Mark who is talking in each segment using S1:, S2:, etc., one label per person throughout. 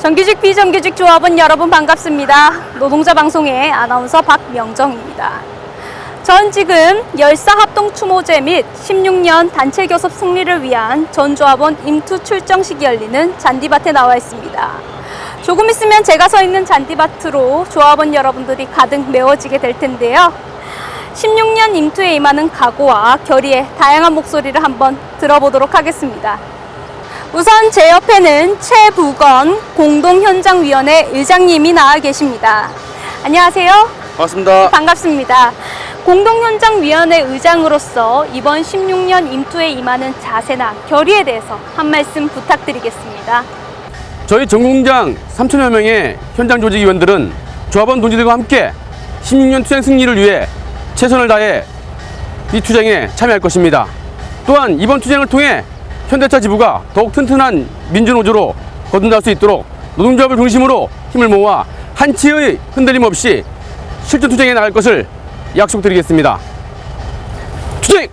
S1: 정규직 비정규직 조합원 여러분 반갑습니다. 노동자 방송의 아나운서 박명정입니다. 전 지금 열사 합동 추모제 및 16년 단체 교섭 승리를 위한 전 조합원 임투 출정식이 열리는 잔디밭에 나와 있습니다. 조금 있으면 제가 서 있는 잔디밭으로 조합원 여러분들이 가득 메워지게 될 텐데요. 16년 임투에 임하는 각오와 결의의 다양한 목소리를 한번 들어보도록 하겠습니다. 우선 제 옆에는 최부건 공동현장위원회 의장님이 나와 계십니다. 안녕하세요.
S2: 반갑습니다.
S1: 반갑습니다. 공동현장위원회 의장으로서 이번 16년 임투에 임하는 자세나 결의에 대해서 한 말씀 부탁드리겠습니다.
S2: 저희 전공장 3천여 명의 현장 조직 위원들은 조합원 동지들과 함께 16년 투쟁 승리를 위해 최선을 다해 이 투쟁에 참여할 것입니다. 또한 이번 투쟁을 통해 현대차 지부가 더욱 튼튼한 민주노조로 거듭날 수 있도록 노동조합을 중심으로 힘을 모아 한치의 흔들림 없이 실전 투쟁에 나갈 것을 약속드리겠습니다. 투쟁!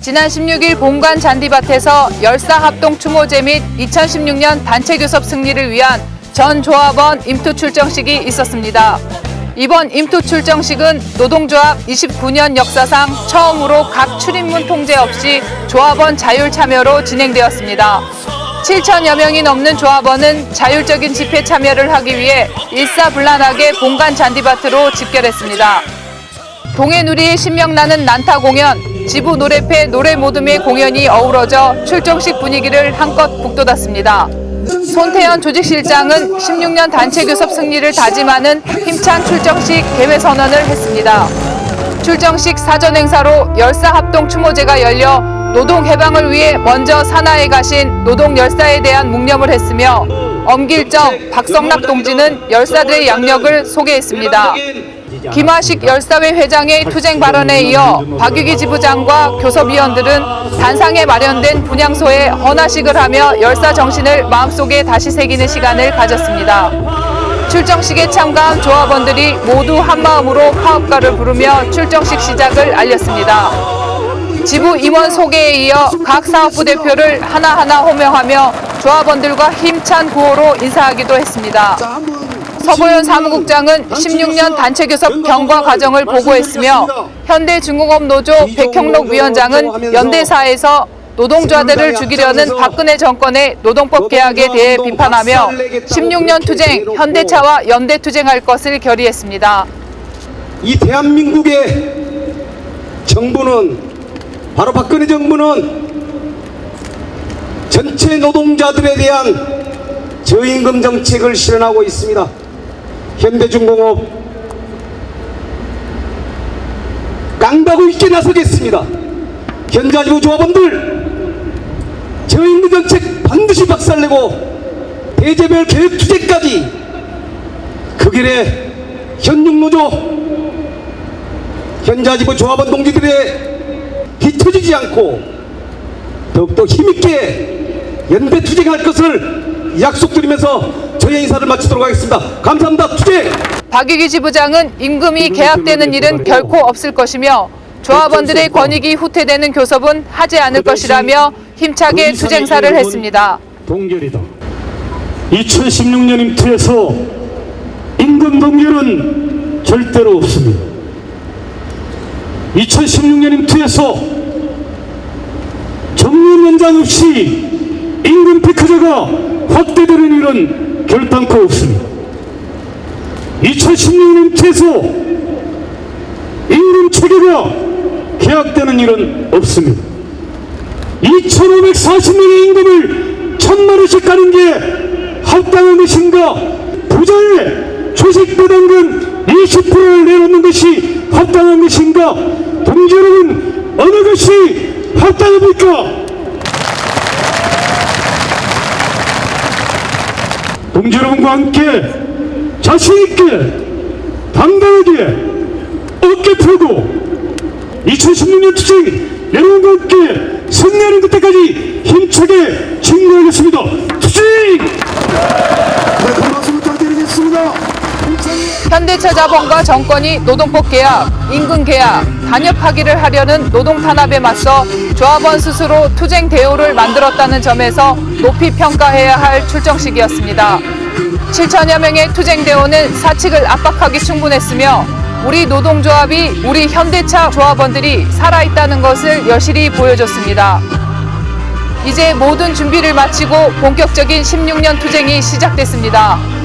S3: 지난 16일 본관 잔디밭에서 열사 합동 추모제 및 2016년 단체 교섭 승리를 위한 전 조합원 임투 출정식이 있었습니다. 이번 임투 출정식은 노동조합 29년 역사상 처음으로 각 출입문 통제 없이 조합원 자율 참여로 진행되었습니다. 7천여 명이 넘는 조합원은 자율적인 집회 참여를 하기 위해 일사불란하게 본관 잔디밭으로 집결했습니다. 동해누리의 신명나는 난타 공연, 지부 노래패 노래 모둠의 공연이 어우러져 출정식 분위기를 한껏 북돋았습니다. 손태현 조직실장은 16년 단체 교섭 승리를 다짐하는 힘찬 출정식 개회 선언을 했습니다. 출정식 사전 행사로 열사 합동 추모제가 열려 노동 해방을 위해 먼저 산하에 가신 노동 열사에 대한 묵념을 했으며 엄길정, 박성락 동지는 열사들의 양력을 소개했습니다. 김하식 열사회 회장의 투쟁 발언에 이어 박유기 지부장과 교섭위원들은 단상에 마련된 분향소에 헌화식을 하며 열사 정신을 마음속에 다시 새기는 시간을 가졌습니다. 출정식에 참가한 조합원들이 모두 한마음으로 파업가를 부르며 출정식 시작을 알렸습니다. 지부 임원 소개에 이어 각 사업부 대표를 하나하나 호명하며 조합원들과 힘찬 구호로 인사하기도 했습니다. 서보현 사무국장은 16년 단체 교섭 경과 과정을 보고했으며 현대중공업 노조 백형록 위원장은 연대사에서 노동자들을 죽이려는 박근혜 정권의 노동법 개혁에 대해 비판하며 16년 투쟁, 현대차와 연대 투쟁할 것을 결의했습니다.
S4: 이 대한민국의 정부는 바로 박근혜 정부는 전체 노동자들에 대한 저임금 정책을 실현하고 있습니다. 현대중공업 깡다구 있게 나서겠습니다. 현자지부 조합원들 저임금 정책 반드시 박살내고 대재별 계획 투쟁까지 그 길에 현육노조 현자지부 조합원 동지들의 뒤처지지 않고 더욱더 힘있게 연대 투쟁할 것을 약속드리면서 저의 인사를 마치도록 하겠습니다. 감사합니다. 투쟁!
S3: 박유기 지부장은 임금이 계약되는 일은 결코 없을 것이며 조합원들의 권익이 후퇴되는 교섭은 하지 않을 것이라며 힘차게 투쟁사를 했습니다.
S5: 동결이다. 2016년 임투에서 임금 동결은 절대로 없습니다. 2016년 임투에서 정년 연장 없이 임금 피크제가 확대되는 일은 결단코 없습니다. 2016년 임투에서 임금 체계가 계약되는 일은 없습니다. 2,540명의 임금을 천만 원씩 가는 게 합당한 것인가? 부자의 주식 배당금 20%를 내놓는 것이 합당한 것인가? 동지 여러분, 어느 것이 합당합니까? 동지 여러분과 함께 자신있게 당당하게 어깨 펴고 2016년 투쟁 여러분과 함께 승리하는 그때까지 힘차게 증거하겠습니다. 투쟁!
S3: 현대차 자본과 정권이 노동법 개혁, 임금 개혁, 단협하기를 하려는 노동 탄압에 맞서 조합원 스스로 투쟁 대우를 만들었다는 점에서 높이 평가해야 할 출정식이었습니다. 7천여 명의 투쟁 대우는 사측을 압박하기 충분했으며 우리 노동조합이 우리 현대차 조합원들이 살아있다는 것을 여실히 보여줬습니다. 이제 모든 준비를 마치고 본격적인 16년 투쟁이 시작됐습니다.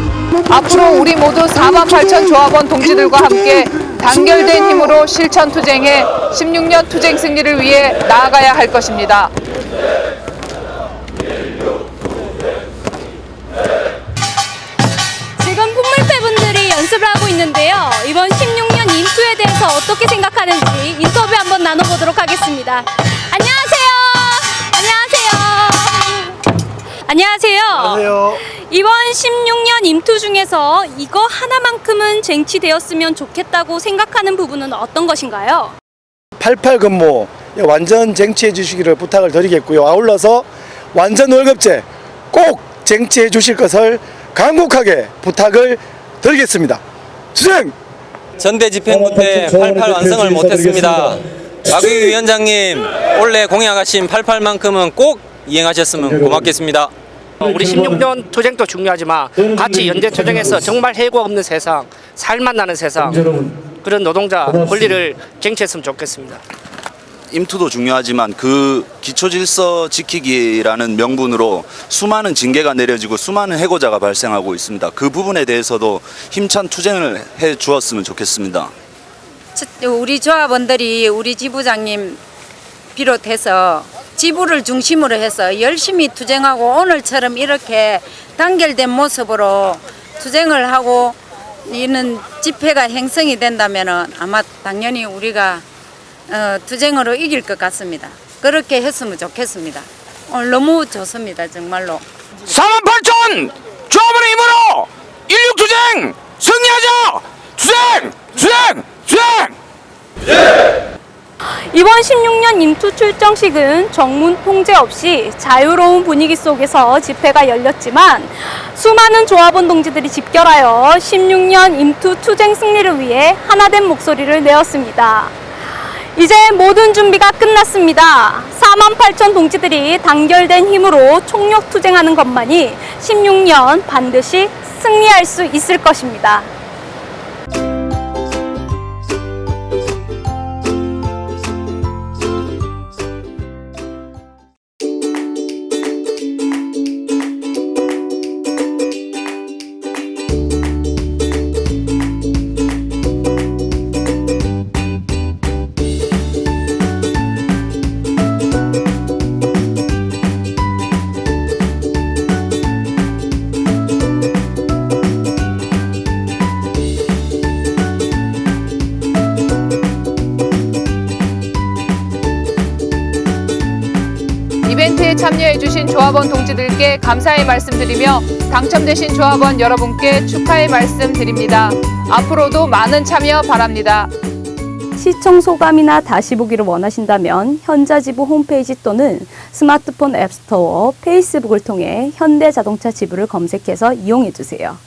S3: 앞으로 우리 모두 4만 8천 조합원 동지들과 함께 단결된 힘으로 실천 투쟁해 16년 투쟁 승리를 위해 나아가야 할 것입니다.
S1: 지금 풍물패분들이 연습을 하고 있는데요. 이번 16년 인투에 대해서 어떻게 생각하는지 인터뷰 한번 나눠보도록 하겠습니다. 안녕하세요. 안녕하세요. 안녕하세요.
S6: 안녕하세요.
S1: 이번 16년 임투 중에서 이거 하나만큼은 쟁취되었으면 좋겠다고 생각하는 부분은 어떤 것인가요?
S6: 88 근무 완전 쟁취해 주시기를 부탁을 드리겠고요. 아울러서 완전 월급제 꼭 쟁취해 주실 것을 간곡하게 부탁을 드리겠습니다. 수행!
S7: 전대 집행부 때 88 완성을 못했습니다. 마귀 위원장님 올해 공약하신 88만큼은 꼭 이행하셨으면 고맙겠습니다.
S8: 우리 16년 투쟁도 중요하지만 같이 연대 투쟁해서 정말 해고 없는 세상, 살만 나는 세상 그런 노동자 권리를 쟁취했으면 좋겠습니다.
S9: 임투도 중요하지만 그 기초 질서 지키기라는 명분으로 수많은 징계가 내려지고 수많은 해고자가 발생하고 있습니다. 그 부분에 대해서도 힘찬 투쟁을 해 주었으면 좋겠습니다.
S10: 첫- 우리 조합원들이 우리 지부장님 비롯해서 지부를 중심으로 해서 열심히 투쟁하고 오늘처럼 이렇게 단결된 모습으로 투쟁을 하고 이는 집회가 행성이 된다면 아마 당연히 우리가 어, 투쟁으로 이길 것 같습니다. 그렇게 했으면 좋겠습니다. 오늘 너무 좋습니다, 정말로.
S8: 4만 8천 조합원의 힘으로 인류 투쟁 승리하자! 투쟁! 투쟁! 투쟁!
S1: 이번 16년 임투 출정식은 정문 통제 없이 자유로운 분위기 속에서 집회가 열렸지만 수많은 조합원 동지들이 집결하여 16년 임투 투쟁 승리를 위해 하나된 목소리를 내었습니다. 이제 모든 준비가 끝났습니다. 4만 8천 동지들이 단결된 힘으로 총력 투쟁하는 것만이 16년 반드시 승리할 수 있을 것입니다.
S3: 참여해주신 조합원 동지들께 감사의 말씀드리며 당첨되신 조합원 여러분께 축하의 말씀 드립니다. 앞으로도 많은 참여 바랍니다.
S1: 시청 소감이나 다시 보기를 원하신다면 현자지부 홈페이지 또는 스마트폰 앱스토어, 페이스북을 통해 현대자동차 지부를 검색해서 이용해 주세요.